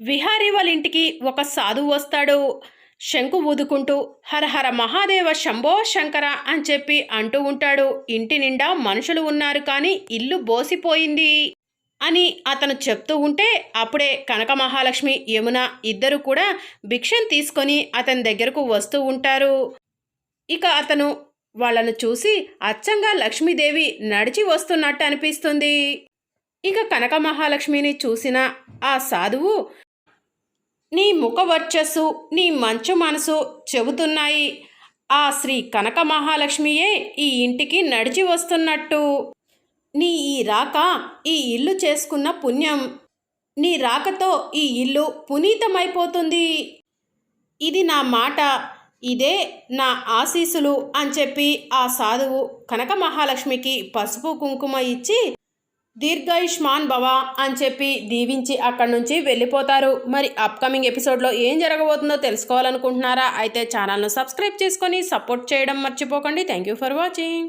విహారీ వాళ్ళ ఇంటికి ఒక సాధువు వస్తాడు. శంకు ఊదుకుంటూ హరహర మహాదేవ శంభో శంకర అని చెప్పి అంటూ ఉంటాడు. ఇంటి నిండా మనుషులు ఉన్నారు కానీ ఇల్లు బోసిపోయింది అని అతను చెప్తూ ఉంటే అప్పుడే కనక మహాలక్ష్మి యమున ఇద్దరు కూడా భిక్షం తీసుకొని అతని దగ్గరకు వస్తూ ఉంటారు. ఇక అతను వాళ్ళను చూసి అచ్చంగా లక్ష్మీదేవి నడిచి వస్తున్నట్టు అనిపిస్తుంది. ఇక కనక మహాలక్ష్మిని చూసిన ఆ సాధువు నీ ముఖ వర్చస్సు నీ మంచు మనసు చెబుతున్నాయి. ఆ శ్రీ కనక మహాలక్ష్మియే ఈ ఇంటికి నడిచి వస్తున్నట్టు. నీ ఈ రాక ఈ ఇల్లు చేసుకున్న పుణ్యం. నీ రాకతో ఈ ఇల్లు పునీతమైపోతుంది. ఇది నా మాట ఇదే నా ఆశీసులు అని చెప్పి ఆ సాధువు కనక మహాలక్ష్మికి పసుపు కుంకుమ ఇచ్చి దీర్ఘాయుష్మాన్ భవ అని చెప్పి దీవించి అక్కడి నుంచి వెళ్ళిపోతారు. మరి అప్కమింగ్ ఎపిసోడ్లో ఏం జరగబోతుందో తెలుసుకోవాలనుకుంటున్నారా? అయితే ఛానల్ను సబ్స్క్రైబ్ చేసుకొని సపోర్ట్ చేయడం మర్చిపోకండి. Thank you for watching